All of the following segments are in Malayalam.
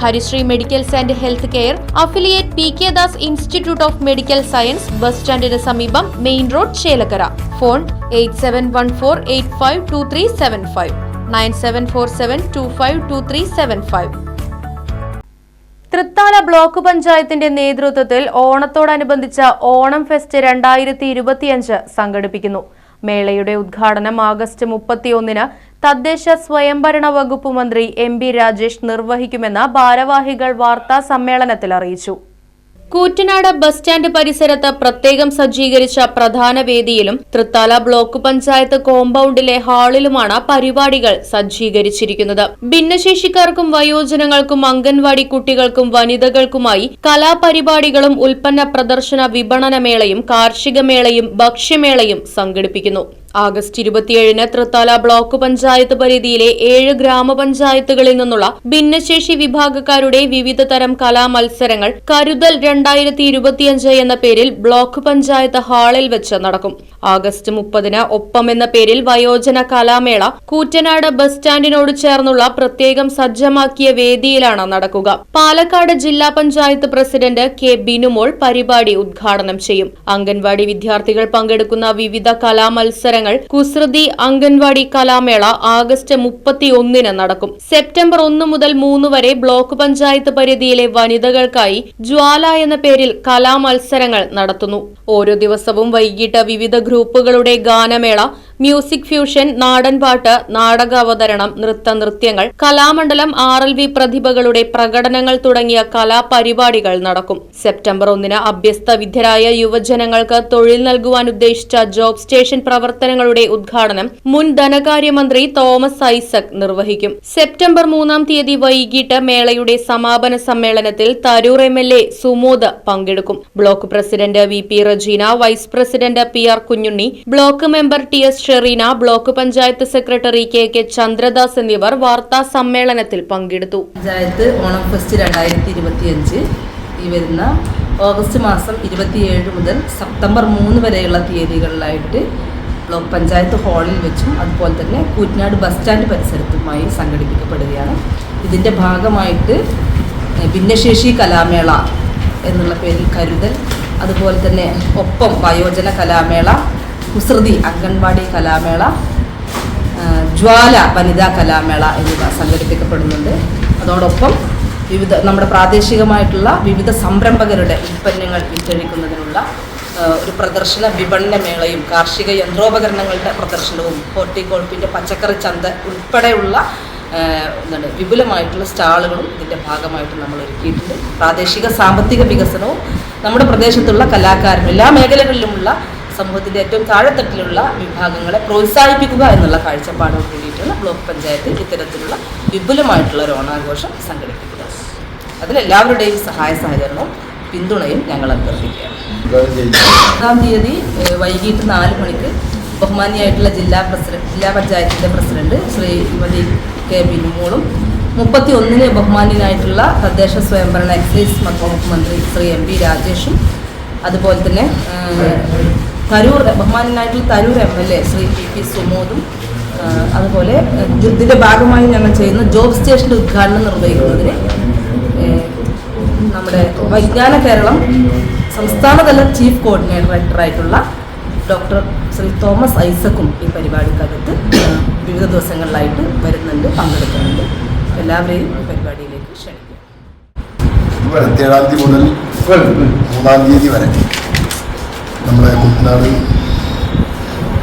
Harisree medicals and health care affiliate P K Das institute of medical science bus സ്റ്റാൻഡിന് സമീപം main road Chelakkara. Phone eight seven one four eight five two three seven five. Nine seven four seven two five two three seven five. Thrithala block പഞ്ചായത്തിന്റെ നേതൃത്വത്തിൽ ഓണത്തോടനുബന്ധിച്ച ഓണം ഫെസ്റ്റ് രണ്ടായിരത്തി ഇരുപത്തിയഞ്ച് സംഘടിപ്പിക്കുന്നു. മേളയുടെ ഉദ്ഘാടനം ആഗസ്റ്റ് മുപ്പത്തിയൊന്നിന് തദ്ദേശ സ്വയംഭരണ വകുപ്പ് മന്ത്രി എം ബി രാജേഷ് നിർവഹിക്കുമെന്ന് ഭാരവാഹികൾ വാർത്താ സമ്മേളനത്തിൽ അറിയിച്ചു. കൂറ്റനാട് ബസ് സ്റ്റാൻഡ് പരിസരത്ത് പ്രത്യേകം സജ്ജീകരിച്ച പ്രധാന വേദിയിലും തൃത്താല ബ്ലോക്ക് പഞ്ചായത്ത് കോമ്പൗണ്ടിലെ ഹാളിലുമാണ് പരിപാടികൾ സജ്ജീകരിച്ചിരിക്കുന്നത്. ഭിന്നശേഷിക്കാർക്കും വയോജനങ്ങൾക്കും അംഗൻവാടി കുട്ടികൾക്കും വനിതകൾക്കുമായി കലാപരിപാടികളും ഉൽപ്പന്ന പ്രദർശന വിപണനമേളയും കാർഷികമേളയും കാർഷിക മേളയും ഭക്ഷ്യമേളയും സംഘടിപ്പിക്കുന്നു. ആഗസ്റ്റ് ഇരുപത്തിയേഴിന് തൃത്താല ബ്ലോക്ക് പഞ്ചായത്ത് പരിധിയിലെ ഏഴ് ഗ്രാമപഞ്ചായത്തുകളിൽ നിന്നുള്ള ഭിന്നശേഷി വിഭാഗക്കാരുടെ വിവിധ തരം കലാമത്സരങ്ങൾ കരുതൽ രണ്ടായിരത്തി ഇരുപത്തിയഞ്ച് എന്ന പേരിൽ ബ്ലോക്ക് പഞ്ചായത്ത് ഹാളിൽ വെച്ച് നടക്കും. ആഗസ്റ്റ് മുപ്പതിന് ഒപ്പം എന്ന പേരിൽ വയോജന കലാമേള കൂറ്റനാട് ബസ് സ്റ്റാൻഡിനോട് ചേർന്നുള്ള പ്രത്യേകം സജ്ജമാക്കിയ വേദിയിലാണ് നടക്കുക. പാലക്കാട് ജില്ലാ പഞ്ചായത്ത് പ്രസിഡന്റ് കെ ബിനുമോൾ പരിപാടി ഉദ്ഘാടനം ചെയ്യും. അംഗൻവാടി വിദ്യാർത്ഥികൾ പങ്കെടുക്കുന്ന വിവിധ കലാമത്സരങ്ങൾ കുസൃതി അംഗൻവാടി കലാമേള ആഗസ്റ്റ് മുപ്പത്തി ഒന്നിന് നടക്കും. സെപ്റ്റംബർ ഒന്ന് മുതൽ മൂന്ന് വരെ ബ്ലോക്ക് പഞ്ചായത്ത് പരിധിയിലെ വനിതകൾക്കായി ജ്വാല എന്ന പേരിൽ കലാമത്സരങ്ങൾ നടത്തുന്നു. ഓരോ ദിവസവും വൈകിട്ട് വിവിധ ഗ്രൂപ്പുകളുടെ ഗാനമേള മ്യൂസിക് ഫ്യൂഷൻ നാടൻപാട്ട് നാടക അവതരണം നൃത്ത നൃത്യങ്ങൾ കലാമണ്ഡലം ആർ എൽ വി പ്രതിഭകളുടെ പ്രകടനങ്ങൾ തുടങ്ങിയ കലാപരിപാടികൾ നടക്കും. സെപ്റ്റംബർ ഒന്നിന് അഭ്യസ്ത വിദ്യരായ യുവജനങ്ങൾക്ക് തൊഴിൽ നൽകുവാൻ ഉദ്ദേശിച്ച ജോബ് സ്റ്റേഷൻ പ്രവർത്തനങ്ങളുടെ ഉദ്ഘാടനം മുൻ ധനകാര്യമന്ത്രി തോമസ് ഐസക് നിർവഹിക്കും. സെപ്റ്റംബർ മൂന്നാം തീയതി വൈകിട്ട് മേളയുടെ സമാപന സമ്മേളനത്തിൽ Tarur M L A Sumod പങ്കെടുക്കും. Block president V P Rajeena vice president P R Kunhunni block member T S Shereena block panchayat secretary K K Chandradas എന്നിവർ വാർത്താ സമ്മേളനത്തിൽ പങ്കെടുത്തു. പഞ്ചായത്ത് ഓണം ഫെസ്റ്റ് രണ്ടായിരത്തി ഇരുപത്തിയഞ്ച് ഈ വരുന്ന ഓഗസ്റ്റ് മാസം ഇരുപത്തിയേഴ് മുതൽ സെപ്റ്റംബർ മൂന്ന് വരെയുള്ള തീയതികളിലായിട്ട് ബ്ലോക്ക് പഞ്ചായത്ത് ഹാളിൽ വെച്ചും അതുപോലെ തന്നെ കൂറ്റനാട് ബസ് സ്റ്റാൻഡ് പരിസരത്തുമായി സംഘടിപ്പിക്കപ്പെടുകയാണ്. ഇതിന്റെ ഭാഗമായിട്ട് ഭിന്നശേഷി കലാമേള എന്നുള്ള പേരിൽ കരുതൽ അതുപോലെ തന്നെ ഒപ്പം വയോജന കലാമേള കുസൃതി അംഗൻവാടി കലാമേള ജ്വാല വനിതാ കലാമേള എന്നിവ സംഘടിപ്പിക്കപ്പെടുന്നുണ്ട്. അതോടൊപ്പം വിവിധ നമ്മുടെ പ്രാദേശികമായിട്ടുള്ള വിവിധ സംരംഭകരുടെ ഉൽപ്പന്നങ്ങൾ വിറ്റഴിക്കുന്നതിനുള്ള ഒരു പ്രദർശന വിപണന മേളയും കാർഷിക യന്ത്രോപകരണങ്ങളുടെ പ്രദർശനവും ഹോർട്ടിക്കോൾപ്പിന്റെ പച്ചക്കറി ചന്ത ഉൾപ്പെടെയുള്ള എന്താണ് വിപുലമായിട്ടുള്ള സ്റ്റാളുകളും ഇതിന്റെ ഭാഗമായിട്ട് നമ്മൾ ഒരുക്കിയിട്ടുണ്ട്. പ്രാദേശിക സാമ്പത്തിക വികസനവും നമ്മുടെ പ്രദേശത്തുള്ള കലാകാരനും എല്ലാ മേഖലകളിലുമുള്ള സമൂഹത്തിന്റെ ഏറ്റവും താഴെത്തട്ടിലുള്ള വിഭാഗങ്ങളെ പ്രോത്സാഹിപ്പിക്കുക എന്നുള്ള കാഴ്ചപ്പാടോട് കൂടിയിട്ടാണ് ബ്ലോക്ക് പഞ്ചായത്ത് ഇത്തരത്തിലുള്ള വിപുലമായിട്ടുള്ള ഒരു ഓണാഘോഷം സംഘടിപ്പിക്കുന്നത്. അതിലെല്ലാവരുടെയും സഹായ സഹകരണവും പിന്തുണയും ഞങ്ങൾ അഭ്യർത്ഥിക്കുകയാണ്. ഒന്നാം തീയതി വൈകിട്ട് നാല് മണിക്ക് ബഹുമാനിയായിട്ടുള്ള ജില്ലാ പ്രസിഡന്റ് ജില്ലാ പഞ്ചായത്തിന്റെ പ്രസിഡന്റ് ശ്രീമതി കെ ബിനുമോളും മുപ്പത്തി ഒന്നിന് ബഹുമാനിയനായിട്ടുള്ള തദ്ദേശ സ്വയംഭരണ എക്സൈസ് മന്ത്രി ശ്രീ എം പി രാജേഷും അതുപോലെ തന്നെ Tharoor ബഹുമാനായിട്ടുള്ള Tarur M L A Shri P P സുമോദും അതുപോലെ ഇതിന്റെ ഭാഗമായി ഞങ്ങൾ ചെയ്യുന്ന ജോബ് സ്റ്റേഷന്റെ ഉദ്ഘാടനം നിർവഹിക്കുന്നതിന് നമ്മുടെ വൈജ്ഞാന കേരളം സംസ്ഥാനതല ചീഫ് കോർഡിനേറ്ററായിട്ടുള്ള ഡോക്ടർ ശ്രീ തോമസ് ഐസക്കും ഈ പരിപാടിക്കകത്ത് വിവിധ ദിവസങ്ങളിലായിട്ട് വരുന്നുണ്ട് പങ്കെടുക്കുന്നുണ്ട്. എല്ലാവരെയും ഈ പരിപാടിയിലേക്ക് ക്ഷണിക്കും ഇരുപത്തേഴാം തീയതി മുതൽ മൂന്നാം തീയതി വരെ. നമ്മുടെ കുട്ടനാട്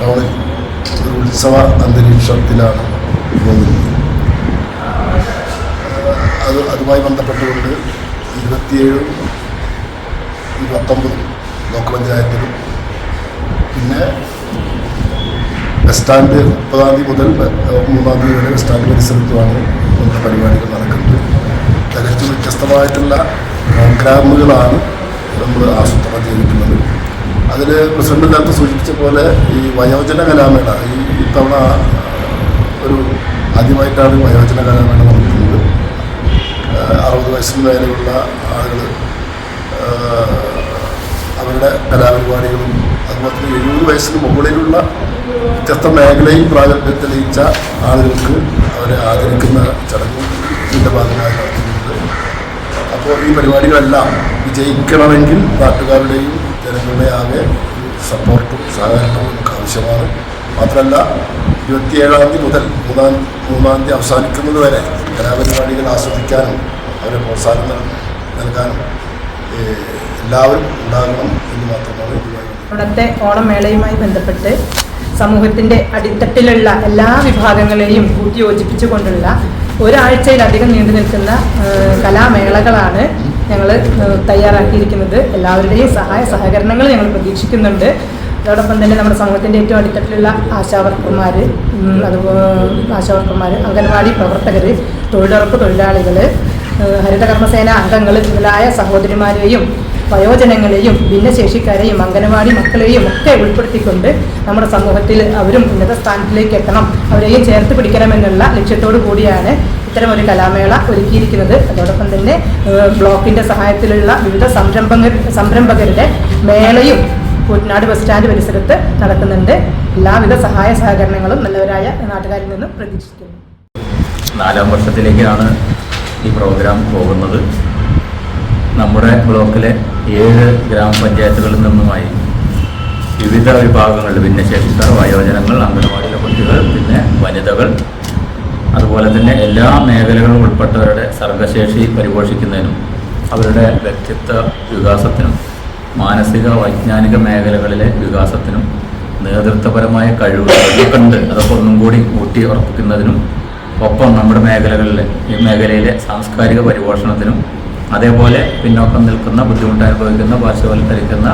ടൗണിൽ ഒരു ഉത്സവ അന്തരീക്ഷത്തിലാണ് പോകുന്നത്. അത് അതുമായി ബന്ധപ്പെട്ടുകൊണ്ട് ഇരുപത്തിയേഴും ഇരുപത്തൊമ്പതും ബ്ലോക്ക് പഞ്ചായത്തിലും പിന്നെ ബസ് സ്റ്റാൻഡ് മുപ്പതാം തീയതി മുതൽ മൂന്നാം തീയതി വരെ ബസ് സ്റ്റാൻഡ് പരിസരത്തുമാണ് നമ്മുടെ പരിപാടികൾ നടക്കുന്നത്. തികച്ചും വ്യത്യസ്തമായിട്ടുള്ള പ്രോഗ്രാമുകളാണ് നമ്മൾ ആസൂത്രണം ചെയ്തിട്ടുള്ളത്. അതിൽ പ്രസിഡന്റ് നേരത്തെ സൂചിപ്പിച്ച പോലെ ഈ വയോജന കലാമേള ഈ ഇത്തവണ ഒരു ആദ്യമായിട്ടാണ് വയോജന കലാമേള നടത്തുന്നത് അറുപത് വയസ്സിന് മേലെയുള്ള ആളുകൾ അവരുടെ കലാപരിപാടികളും അതുപോലെ തന്നെ എഴുപത് വയസ്സിന് മുകളിലുള്ള വ്യത്യസ്ത മേഖലയിൽ പ്രാഗൽഭ്യം തെളിയിച്ച ആളുകൾക്ക് അവരെ ആദരിക്കുന്ന ചടങ്ങും ഇതിന്റെ ഭാഗമായി നടത്തുന്നുണ്ട് അപ്പോൾ ഈ പരിപാടികളെല്ലാം വിജയിക്കണമെങ്കിൽ നാട്ടുകാരുടെയും ജനങ്ങളുടെയും ആകെ സപ്പോർട്ടും സഹകരണവും നമുക്ക് ആവശ്യമാണ്. മാത്രമല്ല ഇരുപത്തിയേഴാം തീയതി മുതൽ മൂന്നാം മൂന്നാം തീയതി അവസാനിക്കുന്നത് വരെ കലാപരിപാടികൾ ആസ്വദിക്കാനും അവരെ പ്രോത്സാഹനം നൽ- നൽകാനും എല്ലാവരും ഉണ്ടാകണം എന്ന് മാത്രമാണ് ഇവിടുത്തെ ഓണമേളയുമായി ബന്ധപ്പെട്ട് സമൂഹത്തിന്റെ അടിത്തട്ടിലുള്ള എല്ലാ വിഭാഗങ്ങളെയും കൂട്ടിയോജിപ്പിച്ചുകൊണ്ടുള്ള ഒരാഴ്ചയിലധികം നീണ്ടു നിൽക്കുന്ന കലാമേളകളാണ് ഞങ്ങൾ തയ്യാറാക്കിയിരിക്കുന്നത്. എല്ലാവരുടെയും സഹായ സഹകരണങ്ങൾ ഞങ്ങൾ പ്രതീക്ഷിക്കുന്നുണ്ട്. അതോടൊപ്പം തന്നെ നമ്മുടെ സമൂഹത്തിന്റെ ഏറ്റവും അടിത്തട്ടിലുള്ള ആശാവർക്കർമാർ അതുപോലെ ആശാവർക്കർമാർ അംഗൻവാടി പ്രവർത്തകർ തൊഴിലുറപ്പ് തൊഴിലാളികൾ ഹരിതകർമ്മസേന അംഗങ്ങൾ മുതലായ സഹോദരിമാരെയും വയോജനങ്ങളെയും ഭിന്നശേഷിക്കാരെയും അംഗനവാടി മക്കളെയും ഒക്കെ ഉൾപ്പെടുത്തിക്കൊണ്ട് നമ്മുടെ സമൂഹത്തിൽ അവരും ഉന്നത സ്ഥാനത്തിലേക്ക് എത്തണം. അവരെയും ചേർത്ത് പിടിക്കണമെന്നുള്ള ലക്ഷ്യത്തോടു കൂടിയാണ് ഇത്തരം ഒരു കലാമേള ഒരുക്കിയിരിക്കുന്നത്. അതോടൊപ്പം തന്നെ ബ്ലോക്കിന്റെ സഹായത്തിലുള്ള വിവിധ സംരംഭങ്ങൾ സംരംഭകരുടെ മേളയും കൂറ്റനാട് ബസ് സ്റ്റാൻഡ് പരിസരത്ത് നടക്കുന്നുണ്ട്. എല്ലാവിധ സഹായ സഹകരണങ്ങളും നല്ലവരായ നാട്ടുകാരിൽ നിന്നും പ്രതീക്ഷിക്കുന്നു. നാലാം വർഷത്തിലേക്കാണ് ഈ പ്രോഗ്രാം പോകുന്നത്. നമ്മുടെ ബ്ലോക്കിലെ ഏഴ് ഗ്രാമപഞ്ചായത്തുകളിൽ നിന്നുമായി വിവിധ വിഭാഗങ്ങൾ ഭിന്നശേഷിക്കാർ വയോജനങ്ങൾ അംഗനവാടിയിലെ കുട്ടികൾ പിന്നെ വനിതകൾ അതുപോലെ തന്നെ എല്ലാ മേഖലകളും ഉൾപ്പെട്ടവരുടെ സർഗശേഷി പരിപോഷിക്കുന്നതിനും അവരുടെ വ്യക്തിത്വ വികാസത്തിനും മാനസിക വൈജ്ഞാനിക മേഖലകളിലെ വികാസത്തിനും നേതൃത്വപരമായ കഴിവുകൾ കണ്ട് അതൊക്കെ ഒന്നും കൂടി ഊട്ടി ഉറപ്പിക്കുന്നതിനും ഒപ്പം നമ്മുടെ മേഖലകളിലെ ഈ മേഖലയിലെ സാംസ്കാരിക പരിപോഷണത്തിനും അതേപോലെ പിന്നോക്കം നിൽക്കുന്ന ബുദ്ധിമുട്ട് അനുഭവിക്കുന്ന പാർശ്വവൽക്കരിക്കുന്ന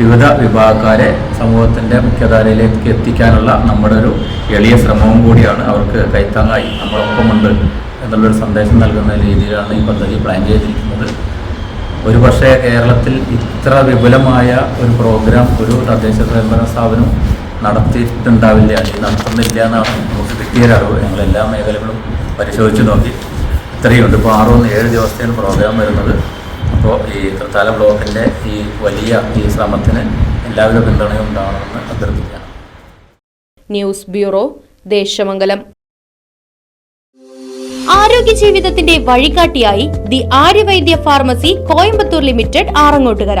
വിവിധ വിഭാഗക്കാരെ സമൂഹത്തിന്റെ മുഖ്യധാരയിലേക്ക് എത്തിക്കാനുള്ള നമ്മുടെ ഒരു എളിയ ശ്രമവും കൂടിയാണ് അവർക്ക് കൈത്താങ്ങായി നമ്മളൊപ്പമുണ്ട് എന്നുള്ളൊരു സന്ദേശം നൽകുന്ന രീതിയിലാണ് ഈ പദ്ധതി പ്ലാൻ ചെയ്തിരിക്കുന്നത്. ഒരു പക്ഷേ കേരളത്തിൽ ഇത്ര വിപുലമായ ഒരു പ്രോഗ്രാം ഒരു തദ്ദേശ സ്വയംഭരണ സ്ഥാപനം നടത്തിയിട്ടുണ്ടാവില്ല അല്ലെങ്കിൽ നടത്തുന്നില്ല എന്നാണ് നമുക്ക് കിട്ടിയ അറിവ്. ഞങ്ങൾ എല്ലാ മേഖലകളും പരിശോധിച്ച് നോക്കി. ഇത്രയുണ്ട്. ഇപ്പോൾ ആറുമൂന്ന് ഏഴ് ദിവസത്തെയാണ് പ്രോഗ്രാം വരുന്നത്. അപ്പോൾ ഈ തൃത്താല ബ്ലോക്കിന്റെ ഈ വലിയ ഈ ശ്രമത്തിന് എല്ലാവിധ പിന്തുണയും ഉണ്ടാവണമെന്ന് അഭ്യർത്ഥിക്കുകയാണ്. News bureau Desamangalam. ആരോഗ്യ ജീവിതത്തിന്റെ വഴികാട്ടിയായി the Aryavaidya pharmacy Coimbatore limited Arangottukara.